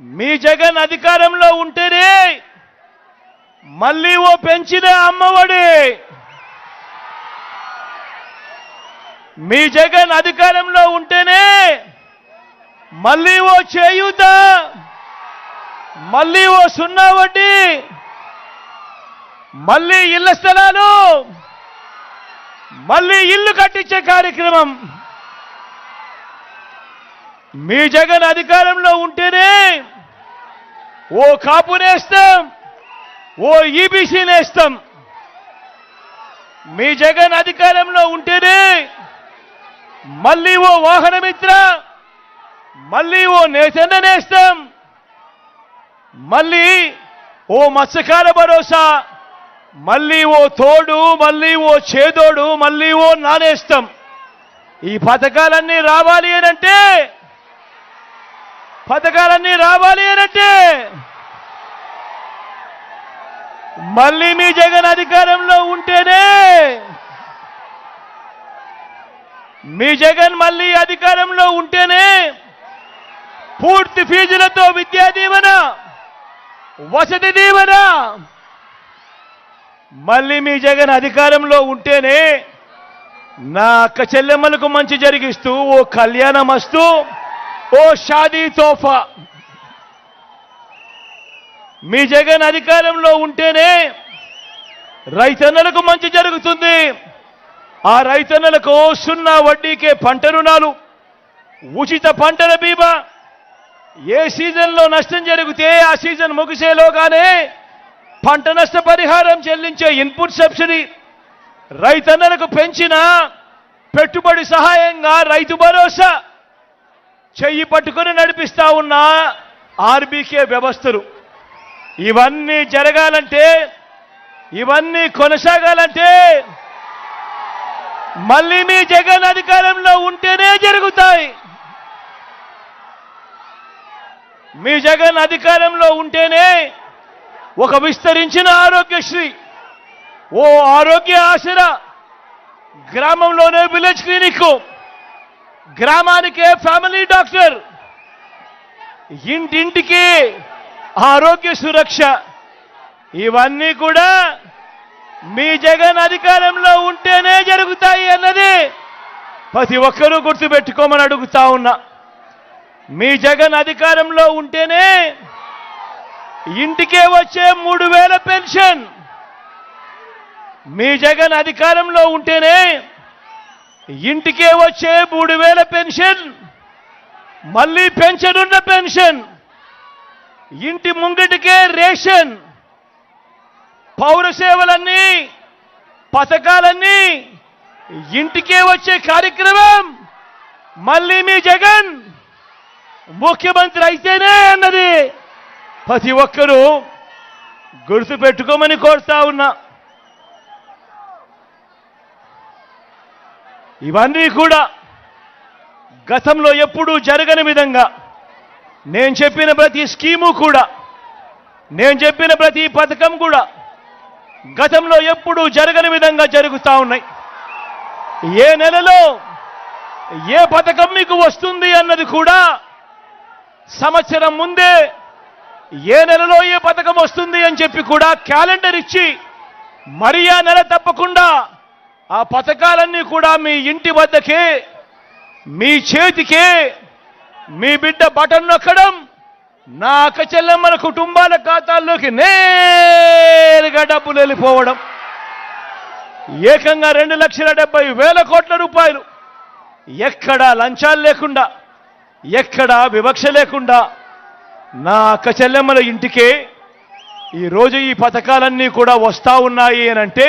మీ జగన్ అధికారంలో ఉంటేనే మళ్ళీ ఓ పెంచిన అమ్మఒడి. మీ జగన్ అధికారంలో ఉంటేనే మళ్ళీ ఓ చేయూత మళ్ళీ ఓ సున్నా వడ్డీ మళ్ళీ ఇళ్ళ స్థలాలు మళ్ళీ ఇల్లు కట్టించే కార్యక్రమం. మీ జగన్ అధికారంలో ఉంటేనే ఓ కాపు నేస్తాం ఓ ఈబీసీ నేస్తాం. మీ జగన్ అధికారంలో ఉంటేనే మళ్ళీ ఓ వాహనమిత్ర మళ్ళీ ఓ నేతన్న నేస్తాం. మళ్ళీ ఓ మత్స్యకార భరోసా మళ్ళీ ఓ తోడు మళ్ళీ ఓ చేదోడు మళ్ళీ ఓ నానేస్తాం. ఈ పథకాలన్నీ రావాలి అనంటే పథకాలన్నీ రావాలి అనంటే మళ్ళీ మీ జగన్ అధికారంలో ఉంటేనే మీ జగన్ మళ్ళీ అధికారంలో ఉంటేనే పూర్తి ఫీజులతో విద్యా దీవెన వసతి దీవెన మళ్ళీ మీ జగన్ అధికారంలో ఉంటేనే నా అక్క చెల్లెమ్మలకు మంచి జరిగిస్తూ ఓ కళ్యాణం వస్తూ ఓ షాదీ తోఫా. మీ జగన్ అధికారంలో ఉంటేనే రైతన్నలకు మంచి జరుగుతుంది. ఆ రైతన్నలకు సున్నా వడ్డీకే పంట రుణాలు ఉచిత పంటల బీమా. ఏ సీజన్లో నష్టం జరిగితే ఆ సీజన్ ముగిసేలోగానే పంట నష్ట పరిహారం చెల్లించే ఇన్పుట్ సబ్సిడీ. రైతన్నలకు పెంచిన పెట్టుబడి సహాయంగా రైతు భరోసా. చెయ్యి పట్టుకొని నడిపిస్తా ఉన్న ఆర్బీకే వ్యవస్థలు. ఇవన్నీ జరగాలంటే ఇవన్నీ కొనసాగాలంటే మళ్ళీ మీ జగన్ అధికారంలో ఉంటేనే జరుగుతాయి. మీ జగన్ అధికారంలో ఉంటేనే ఒక విస్తరించిన ఆరోగ్యశ్రీ ఓ ఆరోగ్య ఆసరా గ్రామంలోనే విలేజ్ క్లినిక్. గ్రామానికే ఫ్యామిలీ డాక్టర్. ఇంటింటికి ఆరోగ్య సురక్ష. ఇవన్నీ కూడా మీ జగన్ అధికారంలో ఉంటేనే జరుగుతాయి అన్నది ప్రతి ఒక్కరూ గుర్తుపెట్టుకోమని అడుగుతా ఉన్నా. మీ జగన్ అధికారంలో ఉంటేనే ఇంటికే వచ్చే మూడు వేల పెన్షన్. మీ జగన్ అధికారంలో ఉంటేనే ఇంటికే వచ్చే మూడు వేల పెన్షన్ మళ్ళీ పెంచనున్న పెన్షన్ ఇంటి ముంగిటికే రేషన్ పౌర సేవలన్నీ పథకాలన్నీ ఇంటికే వచ్చే కార్యక్రమం మళ్ళీ మీ జగన్ ముఖ్యమంత్రి అయితేనే అన్నది ప్రతి ఒక్కరూ గుర్తు పెట్టుకోమని కోరుతా ఉన్నా. ఇవన్నీ కూడా గతంలో ఎప్పుడూ జరగని విధంగా నేను చెప్పిన ప్రతి స్కీము కూడా నేను చెప్పిన ప్రతి పథకం కూడా గతంలో ఎప్పుడూ జరగని విధంగా జరుగుతూ ఉన్నాయి. ఏ నెలలో ఏ పథకం మీకు వస్తుంది అన్నది కూడా సంవత్సరం ముందే ఏ నెలలో ఏ పథకం వస్తుంది అని చెప్పి కూడా క్యాలెండర్ ఇచ్చి మరీ ఆ నెల తప్పకుండా ఆ పథకాలన్నీ కూడా మీ ఇంటి వద్దకే మీ చేతికే మీ బిడ్డ బటన్ నొక్కడం నా అక్క చెల్లెమ్మల కుటుంబాల ఖాతాల్లోకి నేరుగా డబ్బులు వెళ్ళిపోవడం. ఏకంగా రెండు లక్షల డెబ్బై వేల కోట్ల రూపాయలు. ఎక్కడా లంచాలు లేకుండా ఎక్కడా వివక్ష లేకుండా నా అక్క చెల్లెమ్మల ఇంటికే ఈరోజు ఈ పథకాలన్నీ కూడా వస్తా ఉన్నాయి అని అంటే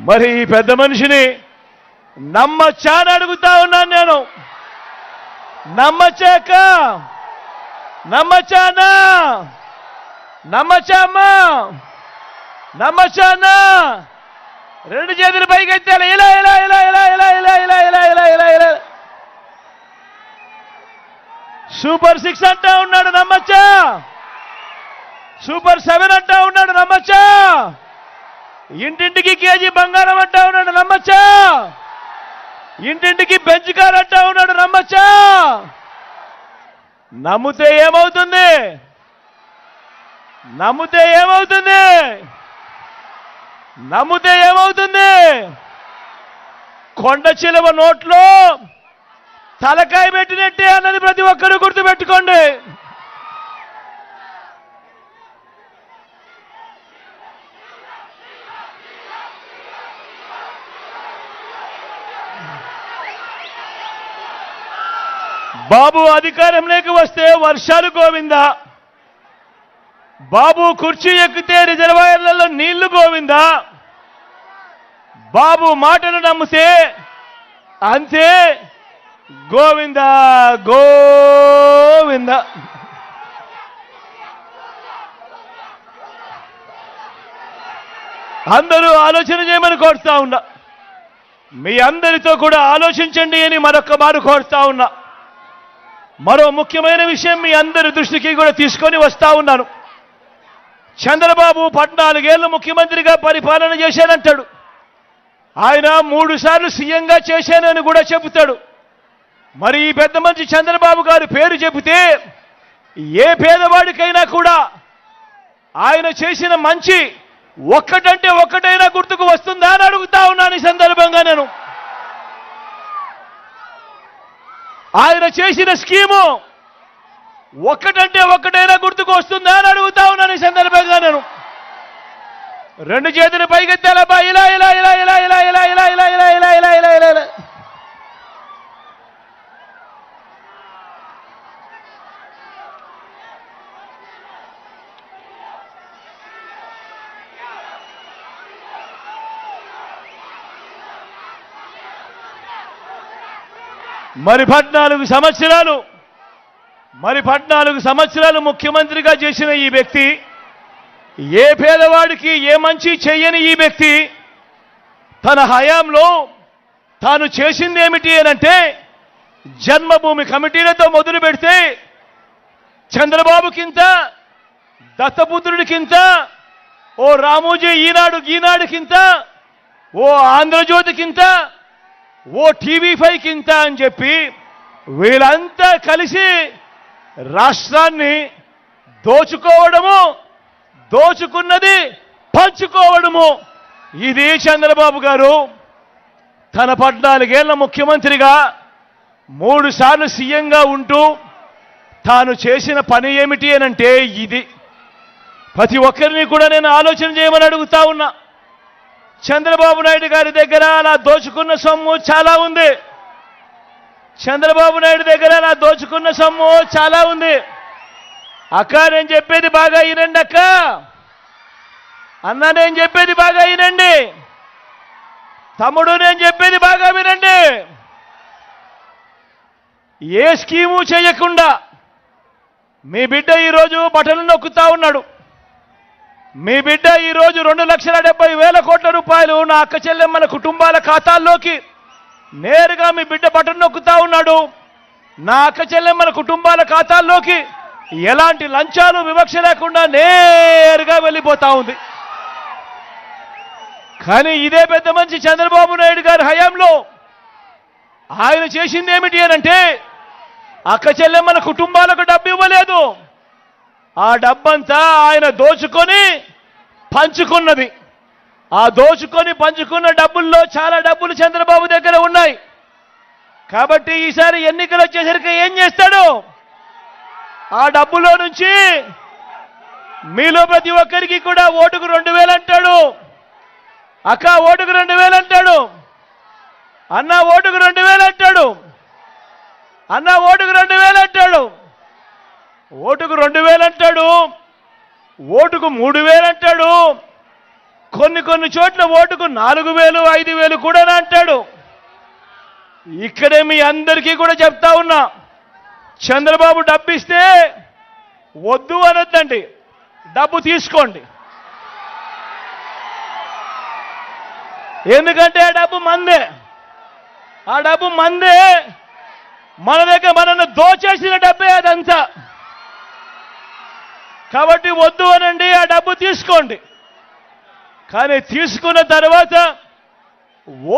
మరి ఈ పెద్ద మనిషిని నమ్మచ్చా అని అడుగుతా ఉన్నాను నేను నమ్మచ్చాక నమ్మచానా నమ్మచామా నమ్మచానా రెండు చేతులు పైకి ఎత్తాలి ఇలా ఇలా ఇలా ఇలా ఇలా ఇలా ఇలా ఇలా ఇలా ఇలా ఇలా సూపర్ సిక్స్ అంటా ఉన్నాడు నమ్మచ్చా సూపర్ సెవెన్ అంటా ఉన్నాడు నమ్మచ్చా ఇంటింటికి కేజీ బంగారం అంటా ఉన్నాడు నమ్మచ్చా ఇంటింటికి బెంచ్ కార్ అంటా ఉన్నాడు నమ్మచ్చా నమ్మితే ఏమవుతుంది? నమ్మితే ఏమవుతుంది? నమ్మితే ఏమవుతుంది? కొండ చిలువ నోట్లో తలకాయ పెట్టినట్టే అన్నది ప్రతి ఒక్కరూ గుర్తుపెట్టుకోండి. బాబు అధికారంలోకి వస్తే వర్షాలు గోవిందా. బాబు కుర్చీ ఎక్కితే రిజర్వాయర్లలో నీళ్ళు గోవిందా. బాబు మాటను నమ్మితే అంతే గోవింద గోవింద. అందరూ ఆలోచన చేయమని కోరుతా ఉన్నా. మీ అందరితో కూడా ఆలోచించండి అని మరొక మారు కోరుతా ఉన్నా. మరో ముఖ్యమైన విషయం మీ అందరి దృష్టికి కూడా తీసుకొని వస్తా ఉన్నాను. చంద్రబాబు పద్నాలుగేళ్ళు ముఖ్యమంత్రిగా పరిపాలన చేశానంటాడు ఆయన మూడు సార్లు సీఎంగా చేశానని కూడా చెబుతాడు. మరి ఈ పెద్ద మంచి చంద్రబాబు గారి పేరు చెబితే ఏ పేదవాడికైనా కూడా ఆయన చేసిన మంచి ఒక్కటంటే ఒక్కటైనా గుర్తుకు వస్తుంది అని అడుగుతా ఉన్నాను ఈ సందర్భంగా నేను ఆయన చేసిన స్కీము ఒక్కటంటే ఒక్కటైనా గుర్తుకు వస్తుందా అని అడుగుతా ఉన్నాను ఈ సందర్భంగా నేను రెండు చేతులు పైకెత్తాలబ్బా ఇలా ఇలా ఇలా ఇలా ఇలా ఇలా ఇలా ఇలా ఇలా ఇలా ఇలా ఇలా ఇలా మరి పద్నాలుగు సంవత్సరాలు మరి పద్నాలుగు సంవత్సరాలు ముఖ్యమంత్రిగా చేసిన ఈ వ్యక్తి ఏ పేదవాడికి ఏ మంచి చెయ్యని ఈ వ్యక్తి తన హయాంలో తాను చేసింది ఏమిటి అనంటే జన్మభూమి కమిటీలతో మొదలు పెడితే చంద్రబాబుకింత దత్తపుత్రుడికింత ఓ రామోజీ ఈనాడు ఈనాడుకింత ఓ ఆంధ్రజ్యోతికింత ఓ టీవీ ఫైవ్కింత అని చెప్పి వీళ్ళంతా కలిసి రాష్ట్రాన్ని దోచుకోవడము దోచుకున్నది పంచుకోవడము. ఇది చంద్రబాబు గారు తన పద్నాలుగేళ్ళ ముఖ్యమంత్రిగా మూడుసార్లు సీఎంగా ఉంటూ తాను చేసిన పని ఏమిటి అనంటే ఇది. ప్రతి ఒక్కరిని కూడా నేను ఆలోచన చేయమని అడుగుతా ఉన్నా. చంద్రబాబు నాయుడు గారి దగ్గర అలా దోచుకున్న సొమ్ము చాలా ఉంది. చంద్రబాబు నాయుడు దగ్గర అలా దోచుకున్న సొమ్ము చాలా ఉంది. అక్క నేను చెప్పేది బాగా వినండి అక్క. అన్న నేను చెప్పేది బాగా వినండి. తమ్ముడు నేను చెప్పేది బాగా వినండి. ఏ స్కీము చేయకుండా మీ బిడ్డ ఈరోజు బటన్లు నొక్కుతా ఉన్నాడు. మీ బిడ్డ ఈరోజు రెండు లక్షల డెబ్బై వేల కోట్ల రూపాయలు నా అక్క చెల్లెమ్మల కుటుంబాల ఖాతాల్లోకి నేరుగా మీ బిడ్డ బటన్ నొక్కుతా ఉన్నాడు. నా అక్క చెల్లెమ్మల కుటుంబాల ఖాతాల్లోకి ఎలాంటి లంచాలు వివక్ష లేకుండా నేరుగా వెళ్ళిపోతా ఉంది. కానీ ఇదే పెద్ద మంచి చంద్రబాబు నాయుడు గారి హయాంలో ఆయన చేసింది ఏమిటి అనంటే అక్క చెల్లెమ్మల కుటుంబాలకు డబ్బు ఇవ్వలేదు. ఆ డబ్బంతా ఆయన దోచుకొని పంచుకున్నది. ఆ దోచుకొని పంచుకున్న డబ్బుల్లో చాలా డబ్బులు చంద్రబాబు దగ్గర ఉన్నాయి. కాబట్టి ఈసారి ఎన్నికలు వచ్చేసరికి ఏం చేస్తాడు? ఆ డబ్బులో నుంచి మీలో ప్రతి ఒక్కరికి కూడా ఓటుకు రెండు వేలు అంటాడు. అక్క ఓటుకు రెండు వేలు అంటాడు. అన్న ఓటుకు రెండు వేలు అంటాడు. అన్న ఓటుకు రెండు వేలు అంటాడు. ఓటుకు రెండు వేలు అంటాడు ఓటుకు మూడు వేలు అంటాడు కొన్ని కొన్ని చోట్ల ఓటుకు నాలుగు వేలు ఐదు వేలు కూడా అంటాడు. ఇక్కడే మీ అందరికీ కూడా చెప్తా ఉన్నా చంద్రబాబు డబ్బిస్తే వద్దు అనొద్దండి డబ్బు తీసుకోండి. ఎందుకంటే ఆ డబ్బు మందే ఆ డబ్బు మందే మన దగ్గర మనల్ని దోచేసిన డబ్బే అదంతా. కాబట్టి వద్దు అనండి ఆ డబ్బు తీసుకోండి. కానీ తీసుకున్న తర్వాత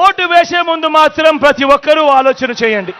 ఓటు వేసే ముందు మాత్రం ప్రతి ఒక్కరూ ఆలోచన చేయండి.